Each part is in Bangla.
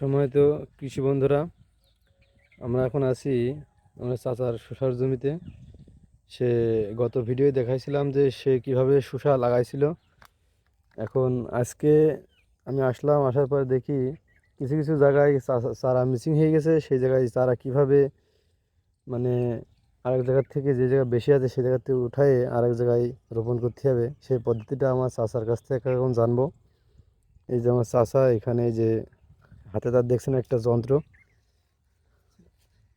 সময়ত কৃষি বন্ধুরা, আমরা এখন আছি আমরা চাচার শসার জমিতে। সে গত ভিডিওয়ে দেখাইছিলাম যে সে কীভাবে শসা লাগাইছিল। এখন আজকে আমি আসলাম, আসার পর দেখি কিছু কিছু জায়গায় চারা মিসিং হয়ে গেছে। সেই জায়গায় চারা কীভাবে মানে আরেক জায়গার থেকে যে জায়গা বেশি আছে সেই জায়গা থেকে উঠায়ে আরেক জায়গায় রোপণ করতে হবে। সেই পদ্ধতিটা আমার চাচার কাছ থেকে এখন জানব। এই যে আমার চাচা, এখানে যে হাতে তার দেখছেন একটা যন্ত্র।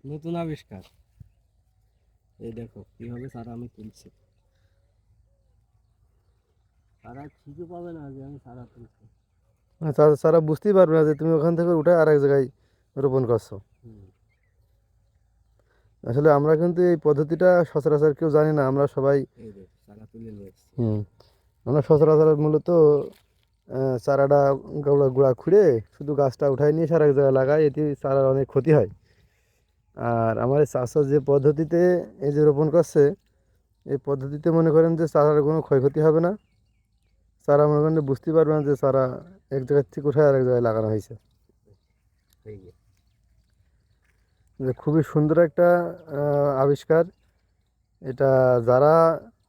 নতুন আবিষ্কার। এই দেখো কীভাবে সারা আমি তুলছি। সারা খুঁজে পাবে না যে আমি সারা তুলছি। বুঝতেই পারবে না যে তুমি ওখান থেকে উঠে আরেক জায়গায় রোপণ করছ। আসলে আমরা কিন্তু এই পদ্ধতিটা সচরাচর কেউ জানি না আমরা সবাই হুম আমরা সচরাচর মূলত চারাটা গুঁড়া গুঁড়া খুঁড়ে শুধু গাছটা উঠায় নিয়ে সারা এক জায়গায় লাগাই এতে চারার অনেক ক্ষতি হয়। আর আমার এই চাষা যে পদ্ধতিতে এই যে রোপণ করছে এই পদ্ধতিতে মনে করেন যে চারার কোনো ক্ষয়ক্ষতি হবে না। চারা মনে করেন বুঝতে পারবে না যে চারা এক জায়গার থেকে উঠায় আরেক জায়গায় লাগানো হয়েছে। যে খুবই সুন্দর একটা আবিষ্কার। এটা যারা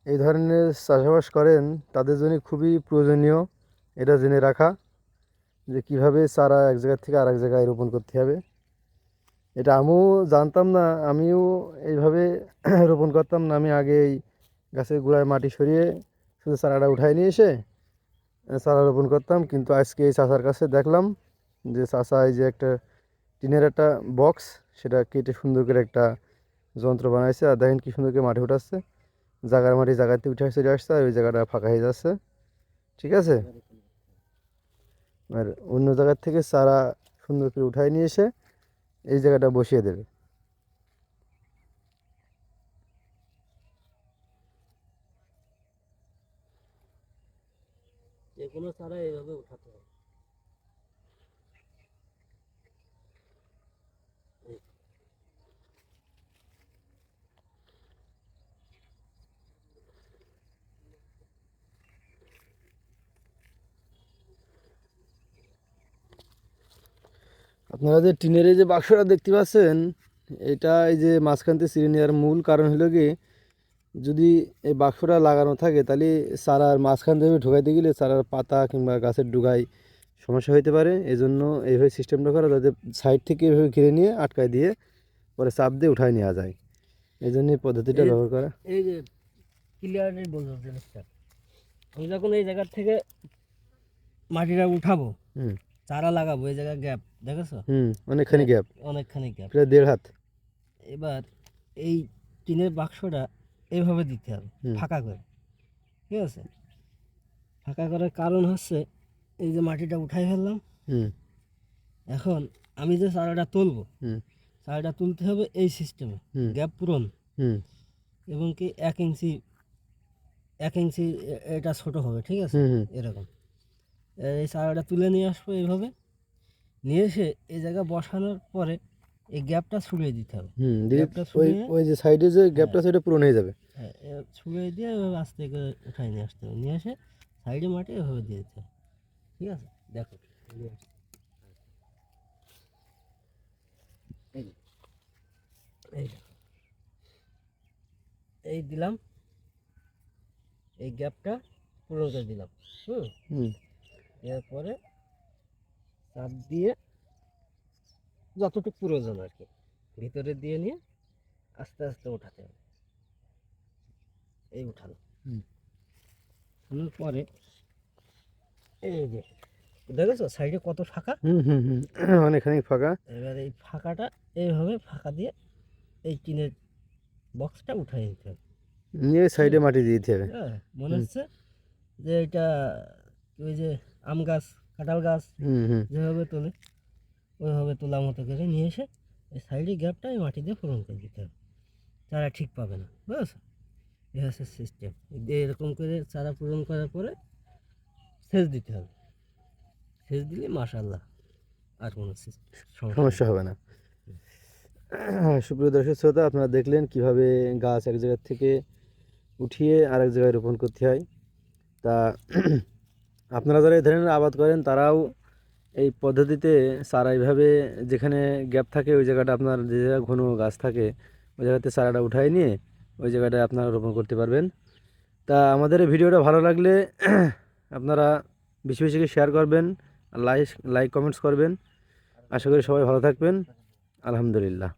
এই ধরনের চাষাবাস করেন তাদের জন্য খুবই প্রয়োজনীয়। এটা জেনে রাখা যে কীভাবে চারা এক জায়গা থেকে আরেক জায়গায় রোপণ করতে হবে। এটা আমিও জানতাম না, আমিও এইভাবে রোপণ করতাম না। আমি আগে এই গাছের গোড়ায় মাটি সরিয়ে শুধু চারাটা উঠাই নিয়ে এসে চারা রোপণ করতাম। কিন্তু আজকে এই চাষার কাছে দেখলাম যে চাষা এই যে একটা টিনের একটা বক্স, সেটা কেটে সুন্দর করে একটা যন্ত্র বানাইছে। আর দেখেন কি সুন্দর করে মাটি উঠাচ্ছে। জায়গার মাটি জায়গাতে উঠে চলে আসছে আর ওই জায়গাটা ফাঁকা হয়ে যাচ্ছে। ঠিক আছে? আর অন্য জায়গার থেকে চারা সুন্দর করে উঠাই নিয়ে এসে এই জায়গাটা বসিয়ে দেবে। কোনো সারা এইভাবে উঠাতে হবে। আপনারা যে টিনের এই যে বাক্সটা দেখতে পাচ্ছেন এটা এই যে মাঝখান থেকে ছিঁড়ে নেওয়ার মূল কারণ হলো কি যদি এই বাক্সটা লাগানো থাকে তাহলে চারার মাঝখান থেকে ঢোকাইতে গেলে চারার পাতা কিংবা গাছের ডুগায় সমস্যা হইতে পারে। এই জন্য এইভাবে সিস্টেমটা করা যাতে সাইড থেকে এভাবে ঘিরে নিয়ে আটকায় দিয়ে পরে চাপ দিয়ে উঠায় নেওয়া যায়। এই জন্য এই পদ্ধতিটা ব্যবহার করা। এই যে ক্লিয়ারলি বোঝো জিনিসটা। আমি যখন এই জায়গার থেকে মাটিটা উঠাবো হুম। চারা লাগাবো এই জায়গায় গ্যাপ দেখেছ? হুম অনেকখানি গ্যাপ অনেকখানি গ্যাপ প্রায় দেড় হাত। এবার এই টিনের বাক্সটা এইভাবে দিতে হবে ফাঁকা করে। ঠিক আছে? ফাঁকা করার কারণ হচ্ছে এই যে মাটিটা উঠাই ফেললাম। হুম। এখন আমি যে চারাটা তুলবো হুম। চারাটা তুলতে হবে এই সিস্টেমে গ্যাপ পূরণ। হুম। এবং কি এক ইঞ্চি এক ইঞ্চি এটা ছোট হবে ঠিক আছে? এরকম। এই চারাটা তুলে নিয়ে আসব এইভাবে। নিয়ে এসে এই জায়গায় বসানোর পরে এই গ্যাপটা ছুড়িয়ে দিতে হবে। হুম গ্যাপটা ওই ছড়িয়ে- ওই যে সাইডে যে গ্যাপটা সেটা পূরণ হয়ে যাবে। হ্যাঁ এ ছুঁড়ে দিয়ে এভাবে আস্তে করে উঠাই নিয়ে আসতে হবে। নিয়ে এসে সাইডে মাটি এভাবে দিয়ে দিতে হবে। ঠিক আছে? দেখো। এই এই দিলাম। এই গ্যাপটা পূরণ করে দিলাম। হুম? হুম। এরপরে চাপ দিয়ে যতটুকু প্রয়োজন আর কি ভিতরে দিয়ে নিয়ে আস্তে আস্তে উঠাতে হবে। এই উঠানো। হুম। উঠানোর পরে এই যে দেখেছ সাইডে কত ফাঁকা? হুম হুম হুম অনেকখানি ফাঁকা। এবার এই ফাঁকাটা এইভাবে ফাঁকা দিয়ে এই টিনের বক্সটা উঠাই নিতে হবে। নিয়ে সাইডে মাটি দিয়ে দিতে হবে। হ্যাঁ মনে হচ্ছে যে এটা ওই যে আম গাছ কাঁঠাল গাছ যেভাবে তোলে ওইভাবে তোলা মতো করে নিয়ে এসে এই সাইডে গ্যাপটা এই মাটি দিয়ে পূরণ করে দিতে হবে। চারা ঠিক পাবে না বুঝেছ? এই হচ্ছে সিস্টেম এরকম করে চারা পূরণ করার পরে সেচ দিতে হবে। সেচ দিলে মাশাল্লাহ আর কোনো সমস্যা সমস্যা হবে না। সুপ্রিয় দর্শক শ্রোতা আপনারা দেখলেন কীভাবে গাছ এক জায়গার থেকে উঠিয়ে আরেক জায়গায় রোপণ করতে হয়। তা আপনারা যারা এই ধরনের আবাদ করেন, তারাও এই পদ্ধতিতে চারা এইভাবে যেখানে গ্যাপ থাকে, ওই জায়গাটা আপনার যে জায়গায় ঘন গাছ থাকে, ওই জায়গাতে চারাটা উঠায় নিয়ে ওই জায়গাটায় আপনারা রোপণ করতে পারবেন। তা আমাদের এই ভিডিওটা ভালো লাগলে আপনারা বেশি বেশি শেয়ার করবেন লাইক লাইক কমেন্টস করবেন। আশা করি সবাই ভালো থাকবেন। আলহামদুলিল্লাহ।